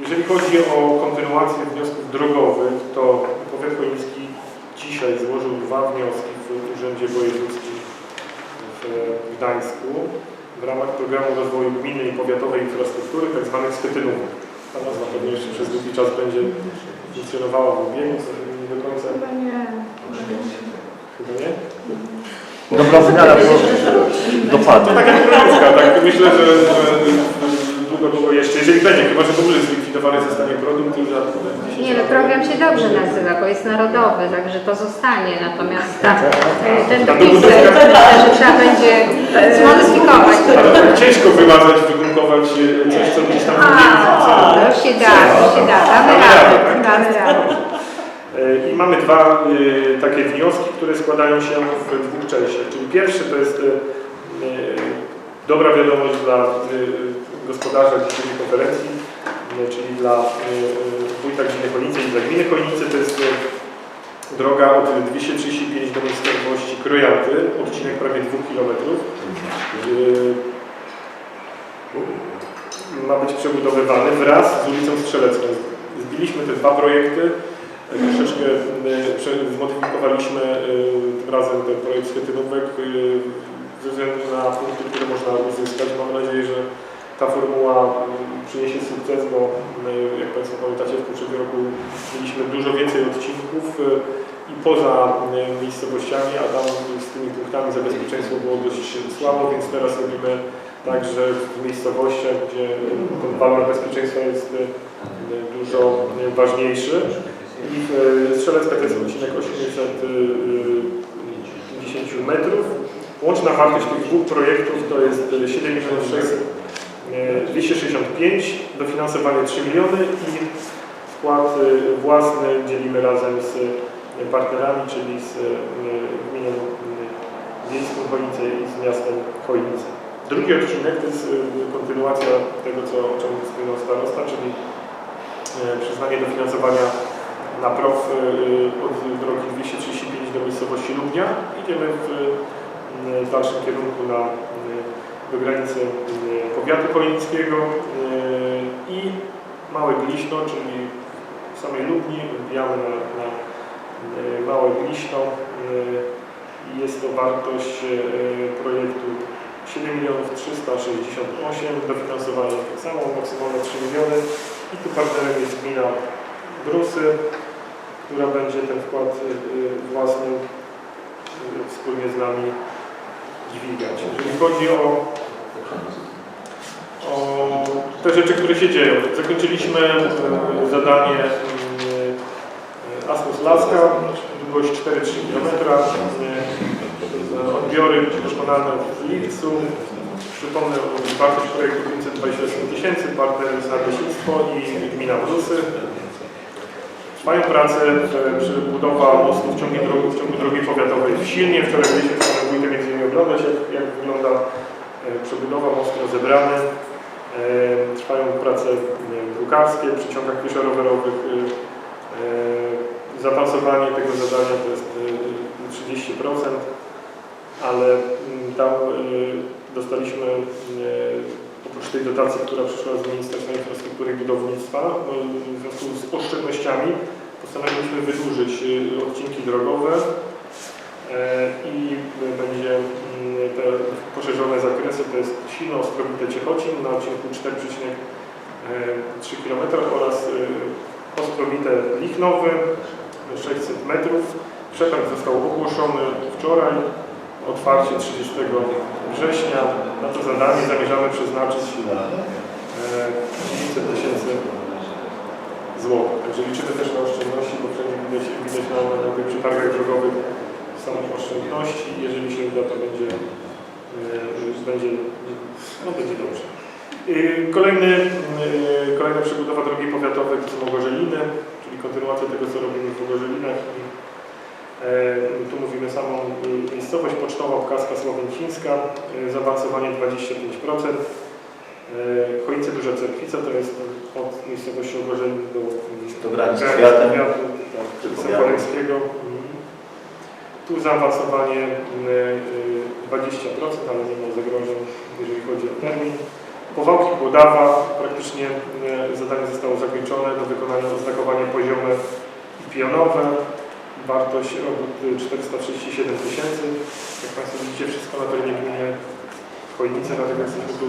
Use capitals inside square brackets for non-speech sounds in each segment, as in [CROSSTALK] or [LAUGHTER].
Jeżeli chodzi o kontynuację wniosków drogowych, to powiat chojnicki dzisiaj złożył dwa wnioski w Urzędzie Wojewódzkim w Gdańsku w ramach programu rozwoju gminy i powiatowej infrastruktury, tak zwanych schetynówek. Ta nazwa pewnie jeszcze przez długi czas będzie funkcjonowała w obiegu, co nie do końca Chyba nie. chyba nie. Dobra zmiana, bo To dopadnie. tak jak Królewska, tak myślę, że, że długo, długo jeszcze, jeżeli będzie, chyba że w ogóle zlikwidowany zostanie produkt, to za 10 Nie, no program się dobrze nazywa, bo jest narodowy, także to zostanie. Natomiast ta, e, ten Ta dopis e, dobudówka- myślę, że trzeba będzie zmodyfikować. Ale tak ciężko wymazać, wygumkować e, coś, co gdzieś tam A, to się da, to się da. Damy radę, damy radę. E, I mamy dwa e, takie wnioski, które składają się w dwóch częściach. Czyli pierwszy to jest e, dobra wiadomość dla e, gospodarza dzisiejszej konferencji, e, czyli dla e, e, wójta gminy Chojnice i dla gminy Chojnice. To jest droga od 235 do miejscowości Krojanty, odcinek prawie 2 km. Ma być przebudowywany wraz z ulicą Strzelecką. Zbiliśmy te dwa projekty. Troszeczkę zmodyfikowaliśmy tym razem ten projekt schetynówek ze względu na punkty, które można uzyskać. Mam nadzieję, że ta formuła przyniesie sukces, bo my, jak Państwo pamiętacie, w poprzednim roku mieliśmy dużo więcej odcinków y, i poza y, miejscowościami, a tam z tymi punktami zabezpieczeństwo było dość słabo, więc teraz robimy tak, że w miejscowościach, gdzie y, ten walor bezpieczeństwa jest dużo ważniejszy, i Strzelecka to jest odcinek 850 metrów. Łączna wartość tych dwóch projektów to jest e, 7 milionów 600 e, 265, dofinansowanie 3 miliony i wkład e, własny dzielimy razem z e, partnerami, czyli z e, gminą e, wiejską Chojnice i z miastem Chojnice. Drugi odcinek to jest e, kontynuacja tego, co, o czym wspomniał starosta, czyli e, przyznanie dofinansowania na prof y, od drogi 235 do miejscowości Lubnia. Idziemy w, y, dalszym kierunku na, y, do granicy y, powiatu chojnickiego y, i Małe Gliśno, czyli w samej Lubni wbijamy na, na y, Małe Gliśno jest to wartość projektu 7 milionów 368, dofinansowanie tak samo, maksymalne 3 miliony. I tu partnerem jest gmina Brusy, która będzie ten wkład własny wspólnie z nami Jeżeli chodzi o, o te rzeczy, które się dzieją, zakończyliśmy y, zadanie y, Asmus Laska, długość 4-3 km, odbiory dokonane w lipcu. Przypomnę, wartość projektu 528 tysięcy, partner jest Nadleśnictwo i Gmina Brusy. Trwają prace w- przy budowa mostu w ciągu, drogi, w ciągu drogi powiatowej w Silnie. Wczoraj byliśmy oglądać, jak, jak wygląda e, przebudowa mostu rozebrany. E, Trwają prace drukarskie przy ciągach pieszo-rowerowych. E, e, Zaawansowanie tego zadania to jest e, 30%, ale mm, tam dostaliśmy oprócz tej dotacji, która przyszła z Ministerstwa Infrastruktury i Budownictwa, no, w związku z oszczędnościami postanowiliśmy wydłużyć odcinki drogowe i będzie te poszerzone zakresy, to jest Silno, Ostrowite, Ciechocin na odcinku 4,3 km oraz y, Ostrowite, Lichnowy 600 metrów. Przetarg został ogłoszony wczoraj, otwarcie 30 września. Na to zadanie zamierzamy przeznaczyć e, 900 tysięcy złotych. Także liczymy też na oszczędności, bo wszędzie widać, widać na, na tych przetargach drogowych są oszczędności. Jeżeli się uda, to będzie, e, będzie, no, będzie dobrze. Y, Kolejny, y, kolejna przebudowa drogi powiatowej to są Ogorzeliny, czyli kontynuacja tego, co robimy w Ogorzelinach. I, e, Tu mówimy samą y, miejscowość pocztowa, Obkaska Słowęcińska, y, zaawansowanie 25%. E, Chojnice Duża Cerkwica to jest od miejscowości Ogorzelin do, Do granicy powiatu, tak. Mhm. Tu zaawansowanie y, y, 20%, ale nie ma zagrożeń, jeżeli chodzi o termin. Powałki Głodawa, praktycznie e, zadanie zostało zakończone do wykonania oznakowanie poziome i pionowe. Wartość robót e, 437 tysięcy. Jak Państwo widzicie, wszystko na terenie gminy Chojnice, dlatego jesteśmy tu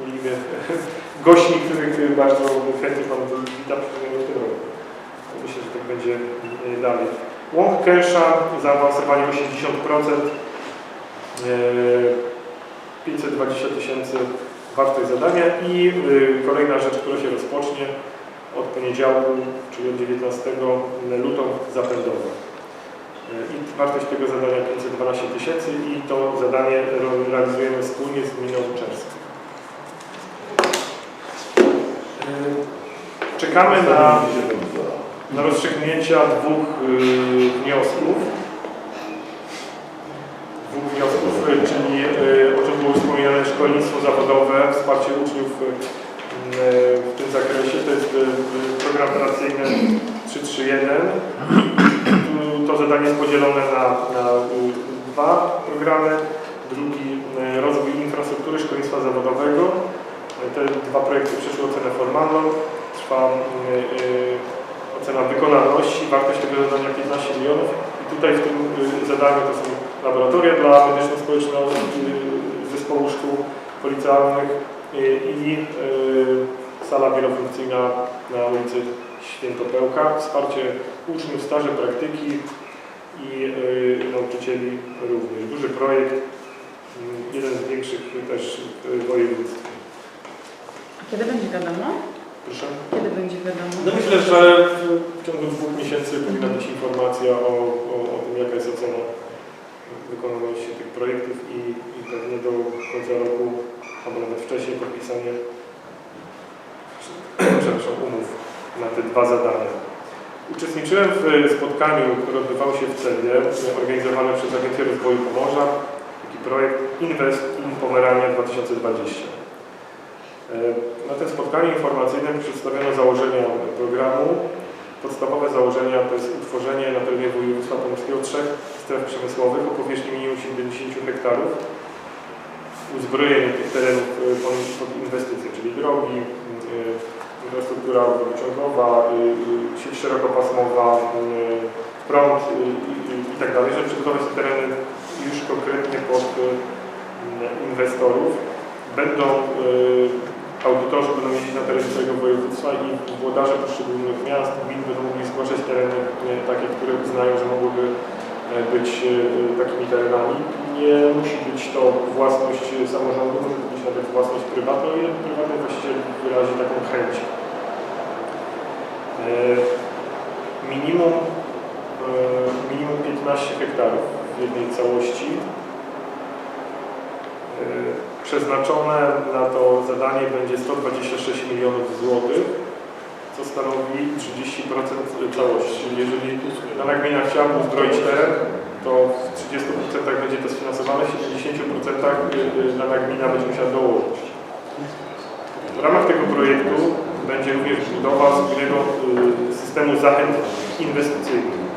mieliśmy [LAUGHS] gości, których bardzo chętnie Pan wita w tym roku. Myślę, że tak będzie e, dalej. Łąk Kęsza, zaawansowanie 80%, e, 520 tysięcy wartość zadania i y, kolejna rzecz, która się rozpocznie od poniedziałku, czyli od 19 lutą zapędowe. Y, I wartość tego zadania 512 tysięcy i to zadanie realizujemy wspólnie z gminą Czerską. Y, Czekamy na, na rozstrzygnięcia dwóch y, wniosków. Dwóch wniosków, y, czyli y, o czym było wspomniane szkolnictwo zawodowe, wsparcie uczniów y, w tym zakresie. To jest y, program operacyjny 331. Tu To zadanie jest podzielone na, na y, dwa programy. Drugi y, rozwój infrastruktury szkolnictwa zawodowego. Te dwa projekty przeszły ocenę formalną. Trwa y, y, ocena wykonalności. Wartość tego zadania 15 milionów. I tutaj w tym y, zadaniu to są laboratoria dla medyczno-społecznego y, zespołu szkół policjalnych y, i sala wielofunkcyjna na ulicy Świętopełka. Wsparcie uczniów, staże, praktyki i nauczycieli również. Duży projekt, jeden z większych też w województwie. Kiedy będzie wiadomo? Proszę. Kiedy będzie wiadomo? No myślę, że w ciągu dwóch miesięcy powinna być informacja o, o, o tym, jaka jest ocena wykonalności tych projektów i, i pewnie do końca roku, albo nawet wcześniej podpisanie przepraszam, umów na te dwa zadania. Uczestniczyłem w spotkaniu, które odbywało się w Celie, organizowane przez Agencję Rozwoju Pomorza, taki projekt Invest in Pomerania 2020. E, Na tym spotkaniu informacyjnym przedstawiono założenia programu. Podstawowe założenia to jest utworzenie na terenie województwa pomorskiego trzech stref przemysłowych o powierzchni minimum 70 hektarów, uzbrojenie tych terenów e, pod inwestycje, czyli drogi, e, infrastruktura wodociągowa, sieć szerokopasmowa, prąd i tak dalej, żeby przygotować te tereny już konkretnie pod inwestorów. Będą audytorzy będą jeździć na terenie całego województwa i włodarze poszczególnych miast, gmin będą mogli zgłaszać tereny e, takie, które uznają, że mogłyby e, być e, takimi terenami. Nie musi być to własność samorządu, może być nawet własność prywatna, ile prywatny właściciel wyrazi taką chęć. Minimum, minimum 15 hektarów w jednej całości. Przeznaczone na to zadanie będzie 126 milionów złotych, co stanowi 30% całości. Jeżeli dana gmina chciałaby uzbroić teren, to w 30% będzie to sfinansowane, w 70% dana gmina będzie musiała dołożyć. W ramach tego projektu będzie również budowa spójnego y, systemu zachęt inwestycyjnych.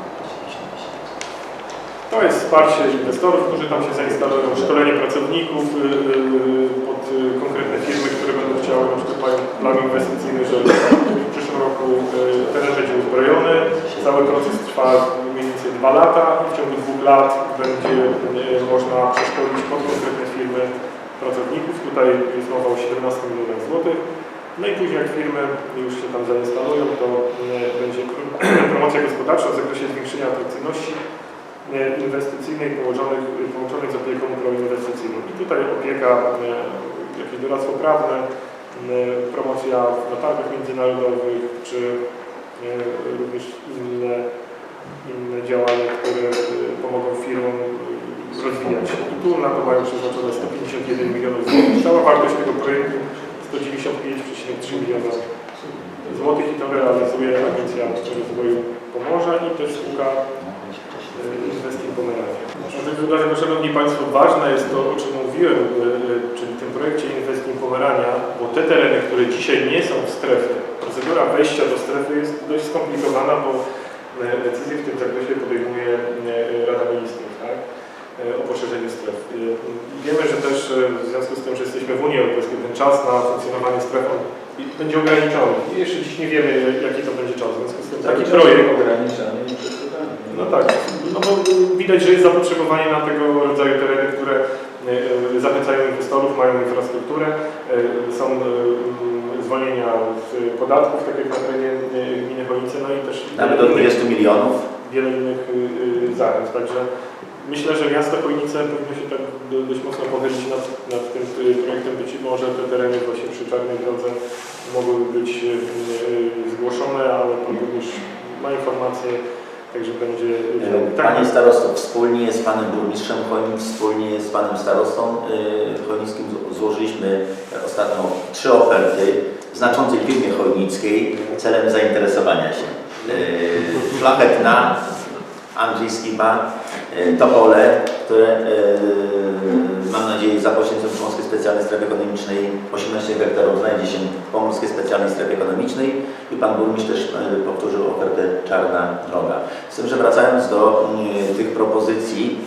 To jest wsparcie inwestorów, którzy tam się zainstalują, szkolenie pracowników y, y, pod y, konkretne firmy, które będą chciały, na przykład mają plan inwestycyjny, że w przyszłym roku teren będzie uzbrojony. Cały proces trwa mniej więcej dwa lata w ciągu dwóch lat będzie można przeszkolić pod konkretne firmy pracowników. Tutaj jest mowa o 17 milionach złotych. No i później jak firmy już się tam zainstalują, to będzie pr- promocja gospodarcza w zakresie zwiększenia atrakcyjności e, inwestycyjnej połączonych, połączonych z opieką proinwestycyjną. I tutaj opieka, e, jakieś doradztwo prawne, e, promocja na targach międzynarodowych, czy również inne, inne działania, które pomogą firmom rozwijać się. I tu na to mają przeznaczone 151 milionów złotych. Cała wartość tego projektu 195,3 miliona złotych i to realizuje Agencja Rozwoju Pomorza i też spółka Pomerania. Dlatego, Szanowni Państwo, ważne jest to, o czym mówiłem, e, e, czyli w tym projekcie Inwestii Pomerania, bo te tereny, które dzisiaj nie są w strefie, procedura wejścia do strefy jest dość skomplikowana, bo e, decyzje w tym zakresie podejmuje Rada Ministrów. Tak? O poszerzeniu stref. Wiemy, że też w związku z tym, że jesteśmy w Unii Europejskiej, ten czas na funkcjonowanie stref będzie ograniczony. I jeszcze dziś nie wiemy, jaki to będzie czas. W związku z tym taki projekt przeszkadzany. No tak, no bo widać, że jest zapotrzebowanie na tego rodzaju tereny, które e, e, zachęcają inwestorów, mają infrastrukturę, są mm, zwolnienia z podatków, tak jak na terenie gminy Chojnice, no i też Nawet do 20 milionów. wiele innych y, y, zachęt. Także myślę, że miasto Chojnice powinno się tak do- dość mocno pochylić nad, nad tym y, projektem. Być może te tereny właśnie przy Czarnej Drodze mogłyby być y, y, zgłoszone, ale burmistrz ma informacje, także będzie... E, Panie starosto, wspólnie z panem burmistrzem Chojnic, wspólnie z panem starostą e, chojnickim zło- złożyliśmy ostatnio trzy oferty znaczącej firmie chojnickiej celem zainteresowania się. E, Szlachetna, Andrzej Skiba, e, Topole, które mam nadzieję za pośrednictwem Pomorskiej Specjalnej Strefy Ekonomicznej 18 hektarów znajdzie się w Pomorskiej Specjalnej Strefie Ekonomicznej i Pan Burmistrz też e, powtórzył ofertę Czarna Droga. Z tym, że wracając do mm, tych propozycji,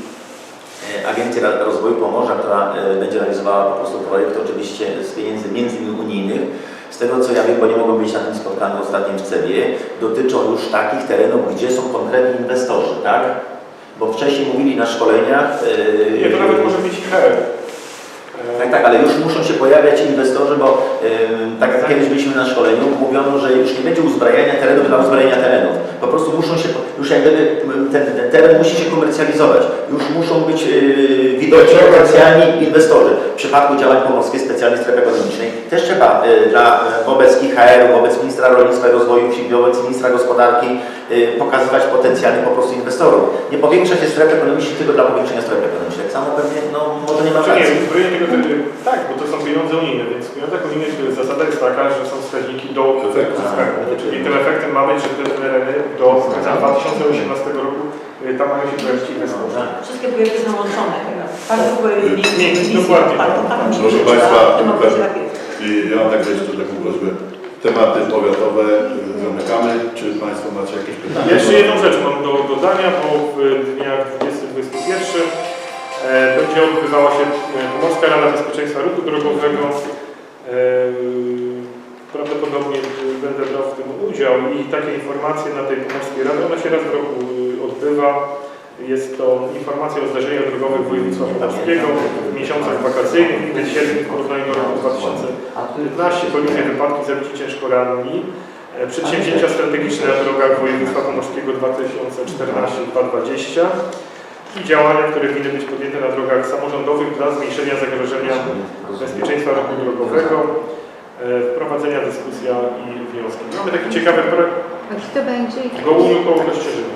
e, Agencja Rozwoju Pomorza, która e, będzie realizowała po prostu projekt oczywiście z pieniędzy między innymi unijnych, z tego co ja wiem, bo nie mogłem być na tym spotkaniu ostatnim w Cewie, dotyczą już takich terenów, gdzie są konkretni inwestorzy, tak? Bo wcześniej mówili na szkoleniach... e, Nie, to nawet może być HER. tak, tak, ale już muszą się pojawiać inwestorzy, bo ym, tak jak kiedyś byliśmy na szkoleniu, mówiono, że już nie będzie uzbrajania terenów dla uzbrajania terenów. Po prostu muszą się, już jak gdyby ten, ten teren musi się komercjalizować. Już muszą być yy, widoczni potencjalni inwestorzy. W przypadku działań Pomorskiej Specjalnej Strefy Ekonomicznej też trzeba yy, dla, yy, wobec IHR-u, wobec Ministra Rolnictwa i Rozwoju Wsi, wobec Ministra Gospodarki yy, pokazywać potencjalnych po prostu inwestorów. Nie powiększa się strefy ekonomicznej tylko dla powiększenia strefy ekonomicznej. Tak samo pewnie, no może nie ma Znaczy nie, racji. uzbrojenie tego tak, bo to są pieniądze unijne, więc w pieniądzach unijnych zasada jest taka, że są wskaźniki do efektu uzyskania. Czyli tym efektem ma być, że te tereny do końca 2018 roku y, tam mają się pojawić inwestorzy. Wszystkie projekty są łączone chyba. Bardzo projekty Nie, dokładnie. Tak, tak, tak. Proszę Państwa, tak ja mam także jeszcze taką prośbę. Tematy powiatowe y, zamykamy. Czy Państwo macie jakieś pytania? Jeszcze jedną rzecz mam do dodania, bo w dniach 20-21 e, będzie odbywała się e, Pomorska Rada Bezpieczeństwa Ruchu Drogowego. E, Prawdopodobnie będę brał w tym udział i takie informacje na tej Pomorskiej Radzie, ona się raz w roku odbywa. Jest to informacja o zdarzeniach drogowych województwa pomorskiego w miesiącach wakacyjnych, widać sierpień w porównaniu do roku 2015, kolizje, wypadki, zabici ciężko ranni. E, Przedsięwzięcia strategiczne na drogach województwa pomorskiego 2014-2020 i działania, które winny być podjęte na drogach samorządowych dla zmniejszenia zagrożenia bezpieczeństwa ruchu drogowego, e, wprowadzenia dyskusja i wnioski. Mamy taki ciekawy projekt A gdzie to będzie? w Gołuju koło Kościerzyny.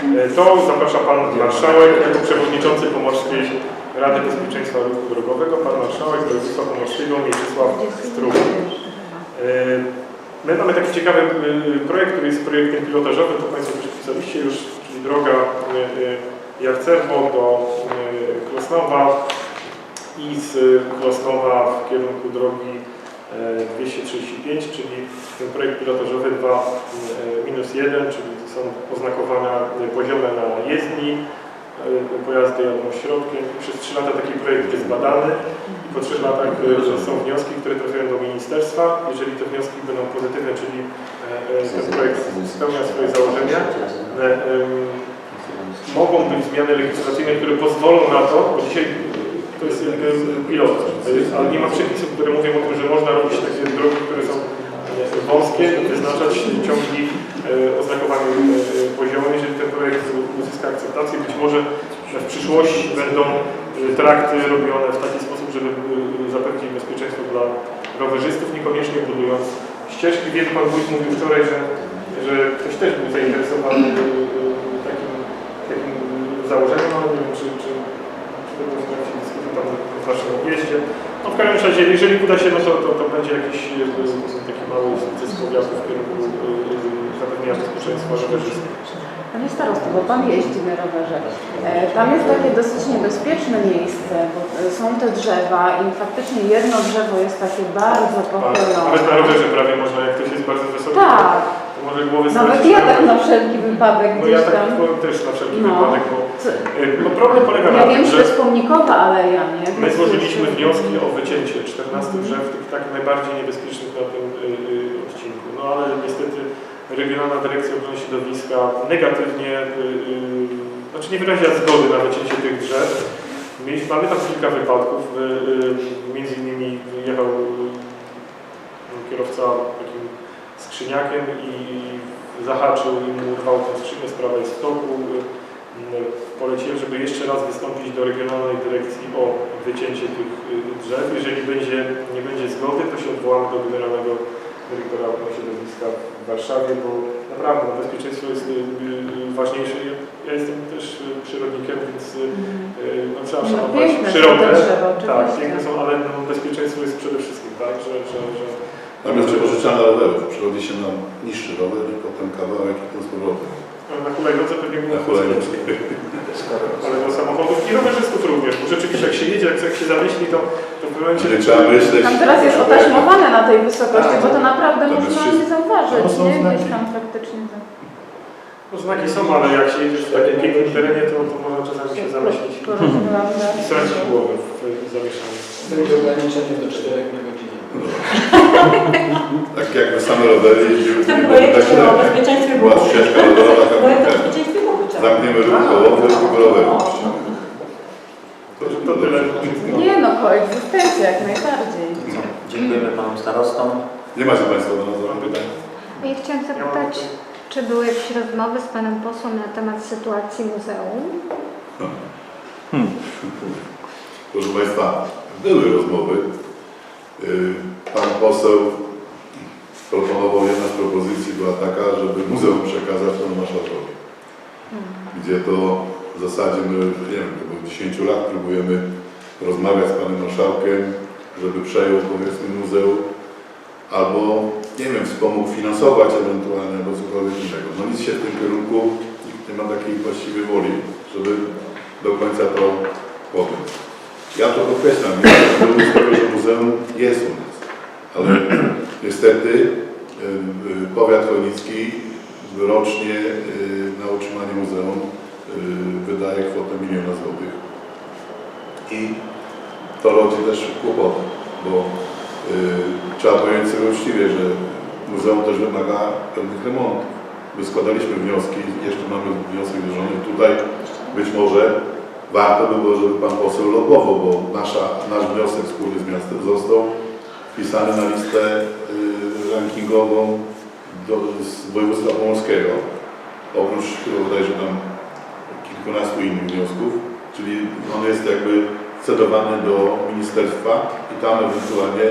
E, To zaprasza Pan Marszałek jako Przewodniczący Pomorskiej Rady Bezpieczeństwa Ruchu Drogowego, Pan Marszałek Województwa Pomorskiego Mieczysław Strug. E, My mamy taki ciekawy e, projekt, który jest projektem pilotażowym, to Państwo też pisaliście już, czyli droga Jarcerbo do Klosnowa i z Klosnowa w kierunku drogi e, 235, czyli ten projekt pilotażowy 2 e, minus 1, czyli są oznakowania e, poziome na jezdni, e, pojazdy jadą środkiem. Przez 3 lata taki projekt jest badany i po 3 latach e, są wnioski, które trafiają do ministerstwa. Jeżeli te wnioski będą pozytywne, czyli ten projekt spełnia swoje założenia, mogą być zmiany legislacyjne, które pozwolą na to, bo dzisiaj to jest pilot, ale nie ma przepisów, które mówią o tym, że można robić takie drogi, które są wąskie wyznaczać ciągi e, oznakowaniem e, poziomem. Jeżeli ten projekt uzyska akceptację, być może w przyszłości będą e, trakty robione w taki sposób, żeby zapewnić bezpieczeństwo dla rowerzystów, niekoniecznie budując ścieżki. Wie, Pan Wójt mówił wczoraj, że, że ktoś też był zainteresowany takim, takim założeniem, ale nie wiem, czy, czy, czy to było w trakcie dyskusji w naszym objeździe. No w każdym razie, jeżeli uda się, no to, to, to będzie jakiś e, taki mały sukces powiatu w kierunku zapewnienia bezpieczeństwa rowerzystów. Panie starosto, bo Pan jeździ na rowerze. E, Tam jest takie dosyć niebezpieczne miejsce, bo e, są te drzewa i faktycznie jedno drzewo jest takie bardzo pochylone. Nawet na rowerze prawie można, jak ktoś jest bardzo wysoki, Tak, to może głowy nawet ja na tak na wszelki wypadek No ja gdzieś tak tam. powiem też na wszelki No. wypadek, bo Y, No problem polega na ja tym, wiem, że jest pomnikowa aleja, nie? my złożyliśmy wnioski o wycięcie 14 Mhm. drzew, tych tak najbardziej niebezpiecznych na tym y, y, odcinku. No ale niestety Regionalna Dyrekcja Ochrony Środowiska negatywnie, y, y, znaczy nie wyraziła zgody na wycięcie tych drzew. Mieliśmy, mamy tam kilka wypadków, y, między innymi jechał kierowca takim skrzyniakiem i zahaczył i mu urwał tę skrzynię, sprawa jest w toku. Poleciłem, żeby jeszcze raz wystąpić do Regionalnej Dyrekcji o wycięcie tych drzew. Jeżeli będzie, nie będzie zgody, to się odwołamy do Generalnego Dyrektora Ochrony Środowiska w Warszawie, bo naprawdę no, bezpieczeństwo jest y, y, ważniejsze. Ja, jestem też y, przyrodnikiem, więc y, no, trzeba No szanować są przyrodę. Tak, piękne są, ale no, bezpieczeństwo jest przede wszystkim, tak, że, że, że wypożyczalna rowerów. Przychodzi się nam niższy rower i potem kawałek i ten z powrotem. Na hulajnodze pewnie było Na hulajnodze. ale do samochodów i rowerzystów również, bo rzeczywiście jak się jedzie, jak, jak się zamyśli, to, to w pewnym momencie... Czyli trzeba myśleć. Tam teraz jest otaśmowane na tej wysokości, Tak. bo to naprawdę jest można nie zauważyć, są nie? Gdzieś znaki. tam faktycznie. za- No, znaki są, ale jak się jedziesz w takim pięknym terenie, to, to można czasami się zamyślić i stracić głowę w, zamieszaniu. Będzie ograniczenie do 4 na godzinę. [LAUGHS] Tak jakby same rowery jeździły W tym tylko projekcie tak o bezpieczeństwie Była ścieżka rowerowa, tak jak trzeba. Zamkniemy ruch kołowy, tylko roweru. To, To tyle. Nie no, koegzystencja jak najbardziej. Dziękujemy panom starostom. Nie macie Państwo do nas pytań? Ja chciałam zapytać, czy były jakieś rozmowy z panem posłem na temat sytuacji muzeum? [LAUGHS] Proszę Państwa, były rozmowy. Yy, Pan poseł proponował, jedna z propozycji była taka, żeby muzeum przekazać panu marszałkowi. Gdzie to w zasadzie my, nie wiem, od 10 lat próbujemy rozmawiać z panem marszałkiem, żeby przejął powiedzmy muzeum, albo nie wiem, wspomógł finansować ewentualnie, albo cokolwiek innego. No nic się w tym kierunku, nikt nie ma takiej właściwej woli, żeby do końca to podjąć. Ja to podkreślam, ja muzeum jest u nas, ale [CLEARS THROAT] niestety y, y, powiat chojnicki rocznie y, na utrzymanie muzeum wydaje kwotę miliona złotych. I to rodzi też kłopoty, bo trzeba powiedzieć sobie uczciwie, że muzeum też wymaga pewnych remontów. My składaliśmy wnioski, jeszcze mamy wniosek złożony tutaj, być może warto by było, żeby Pan poseł logował, bo nasza, nasz wniosek wspólny z miastem został wpisany na listę y, rankingową do, z województwa pomorskiego. Oprócz chyba bodajże tam kilkunastu innych wniosków, czyli on jest jakby cedowany do ministerstwa i tam ewentualnie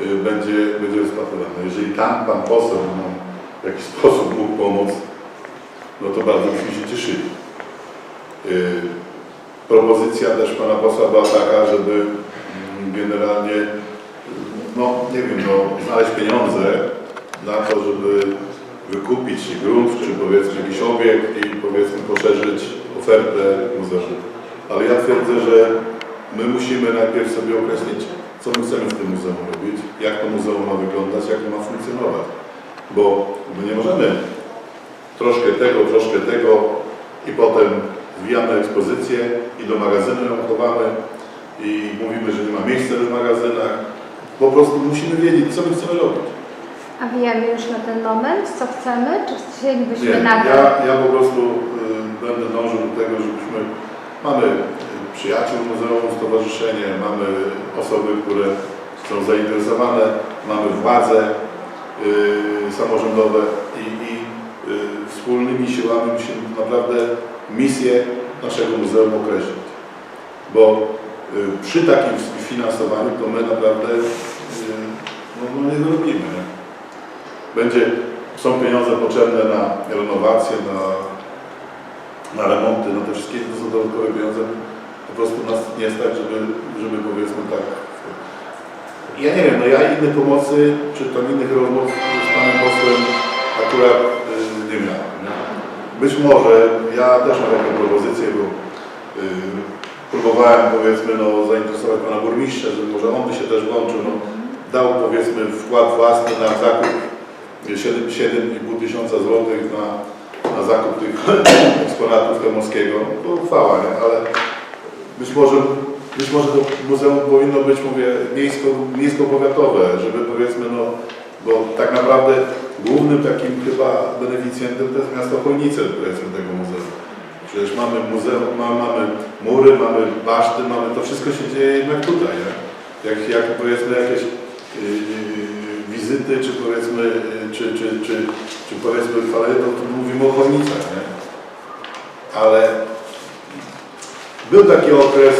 y, będzie, będzie rozpatrywany. Jeżeli tam Pan poseł nam w jakiś sposób mógł pomóc, no to bardzo byśmy się cieszyli. Y, Propozycja też Pana posła była taka, żeby mm, generalnie, no nie wiem, no, znaleźć pieniądze na to, żeby wykupić grunt, czy powiedzmy jakiś obiekt i powiedzmy poszerzyć ofertę muzeum. Ale ja twierdzę, że my musimy najpierw sobie określić, co my chcemy w tym muzeum robić, jak to muzeum ma wyglądać, jak ma funkcjonować. Bo my nie możemy troszkę tego, troszkę tego i potem zwijamy ekspozycję i do magazynu ją chowamy i mówimy, że nie ma miejsca w magazynach. Po prostu musimy wiedzieć, co my chcemy robić. A wiemy już na ten moment, co chcemy? Czy chcielibyśmy Nie, nagle? ja, ja po prostu y, będę dążył do tego, żebyśmy mamy y, przyjaciół muzeum, stowarzyszenie, mamy osoby, które są zainteresowane, mamy władze y, samorządowe i, i y, wspólnymi siłami musimy naprawdę misję naszego muzeum określić. Bo y, przy takim finansowaniu to my naprawdę y, no, no nie zrobimy. Będzie, są pieniądze potrzebne na renowację, na, na remonty, na te wszystkie to są dodatkowe pieniądze. Po prostu nas nie stać, żeby, żeby powiedzmy tak. Ja nie wiem, no ja innej pomocy, czy tam innych rozmów z panem posłem akurat y, nie miałem. Być może ja też mam taką propozycję, bo y, próbowałem powiedzmy no, zainteresować pana burmistrza, że może on by się też włączył. No, dał powiedzmy wkład własny na zakup 7,5 tysiąca złotych na, na zakup tych [LAUGHS] eksponatów Temorskiego, to uchwała, nie? ale być może, być może to muzeum powinno być, mówię, miejsko, miejsko-powiatowe, żeby powiedzmy, no, bo tak naprawdę głównym takim chyba beneficjentem to jest miasto Chojnice, powiedzmy, tego muzeum. Przecież mamy muzeum, ma- mamy mury, mamy baszty, mamy, to wszystko się dzieje jednak tutaj, nie? Jak, jak powiedzmy jakieś yy, wizyty, czy powiedzmy, yy, czy, czy, czy, czy powiedzmy chwalenie, to, mówimy o Chojnicach, nie? Ale był taki okres,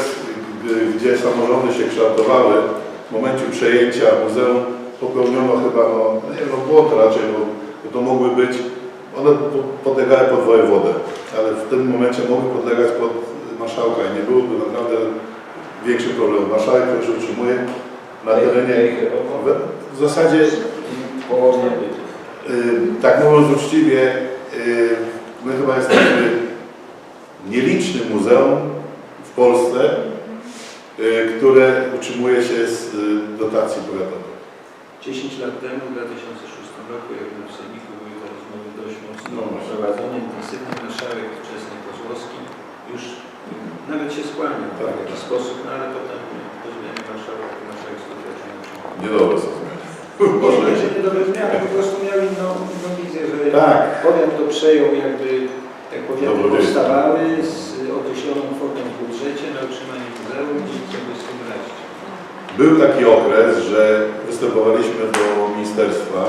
gdzie samorządy się kształtowały. W momencie przejęcia muzeum popełniono chyba, no, no nie wiem, no błąd raczej, bo, to mogły być, one po- podlegały pod wojewodę, ale w tym momencie mogły podlegać pod marszałka i nie byłoby naprawdę większy problem. Marszałek, który utrzymuje na terenie, w, w zasadzie Połownie bytu. Y, tak mówiąc uczciwie, y, my chyba jesteśmy nielicznym muzeum w Polsce, y, które utrzymuje się z dotacji powiatowej. 10 lat temu, w 2006 roku, jak w Sejmiku były te rozmowy dość mocno No. prowadzone, intensywnie, marszałek wczesny Kozłowski już mm, nawet się skłaniał Tak. w taki sposób, no ale potem po zmianie marszałek, marszałek skutecznie. Niedobre są zmiany. Może dobre zmiany, po prostu miał inną, inną wizję, że Tak. powiat to przejął jakby, jak powiaty powstawały z określoną kwotą w budżecie na utrzymanie muzeum i jakby z tym radzić. Był taki okres, że występowaliśmy do ministerstwa,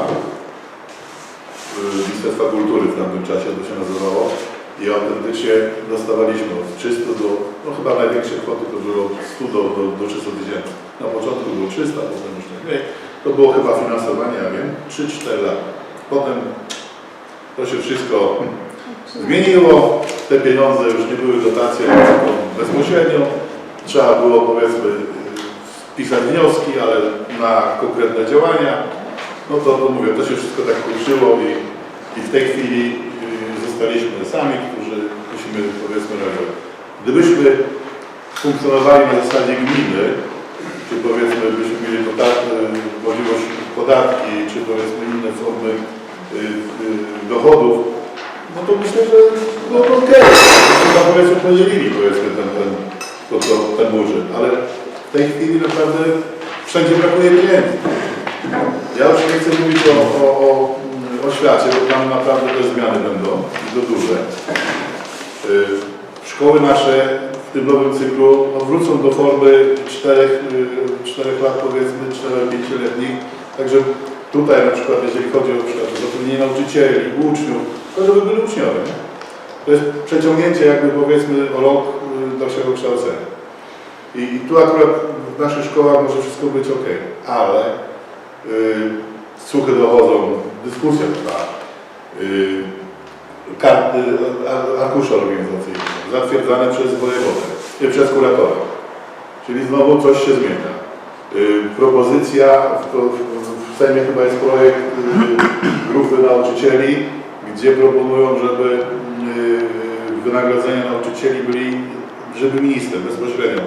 y, Ministerstwa Kultury w tamtym czasie to się nazywało i autentycznie dostawaliśmy od 300 do, no chyba największe kwoty to było od 100 do, do, do 300 tysięcy. Na początku było 300, potem już tak mniej. To było chyba finansowanie, ja wiem, 3-4 lata. Potem to się wszystko zmieniło, te pieniądze już nie były dotacje tylko bezpośrednio. Trzeba było powiedzmy pisać wnioski, ale na konkretne działania. No to, to mówię, to się wszystko tak kurczyło i, i w tej chwili y, zostaliśmy sami, którzy musimy powiedzmy reagować. Gdybyśmy funkcjonowali na zasadzie gminy, czy powiedzmy byśmy mieli y, możliwość podatki, czy powiedzmy inne formy y, y, dochodów, no to myślę, że no okej. Chyba powiedzmy podzielili powiedzmy ten, ten, to, to, ten budżet, ale tej chwili naprawdę wszędzie brakuje pieniędzy. Ja już nie chcę mówić o, o, o oświacie, bo tam naprawdę te zmiany będą to duże. Y, Szkoły nasze w tym nowym cyklu no, wrócą do formy czterech, y, czterech lat powiedzmy, 4-5-letnich. Także tutaj na przykład jeżeli chodzi o przykład zatrudnienie nauczycieli, uczniów, to żeby byli uczniowie. To jest przeciągnięcie jakby powiedzmy o rok y, dalszego kształcenia. I, I tu akurat w naszych szkołach może wszystko być ok, ale y, słuchy dochodzą, dyskusja trwa, y, a- arkusze organizacyjne zatwierdzane przez wojewodę, y, przez kuratora. Czyli znowu coś się zmienia. Y, propozycja, w, w, w Sejmie chyba jest projekt y, grupy nauczycieli, gdzie proponują, żeby y, wynagrodzenia nauczycieli byli, żeby minister bezpośrednio.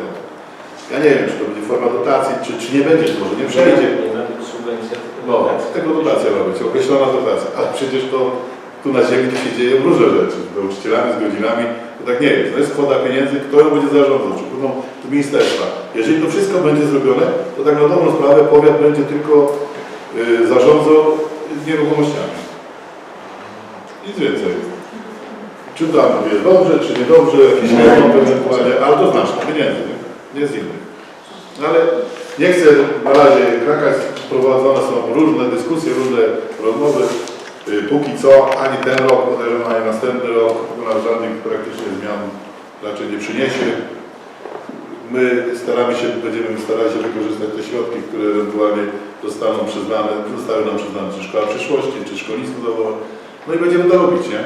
Ja nie wiem, czy to będzie forma dotacji, czy, czy nie będzie, może nie przejdzie. Nie ma być subwencja, No, tego dotacja ma być, określona dotacja. Ale przecież to tu na ziemi to się dzieją różne rzeczy. Z nauczycielami, z godzinami. To tak nie jest. To jest kwota pieniędzy, kto ją będzie zarządzał, czy pójdą z ministerstwa. Jeżeli to wszystko będzie zrobione, to tak na dobrą sprawę powiat będzie tylko y, zarządzał nieruchomościami. Nic więcej. Czy tam jest dobrze, czy niedobrze, jakieś remonty ewentualnie, ale to znacznie pieniędzy, nie? Nie z. No ale nie chcę na razie krakać, prowadzone są różne dyskusje, różne rozmowy. Y, Póki co ani ten rok, podejrzewam, ani następny rok nas żadnych praktycznie zmian raczej nie przyniesie. My staramy się, będziemy starali się wykorzystać te środki, które ewentualnie zostaną przyznane, zostały nam przyznane czy szkoła przyszłości, czy szkolnictwo zawodowe. No i będziemy to robić, nie?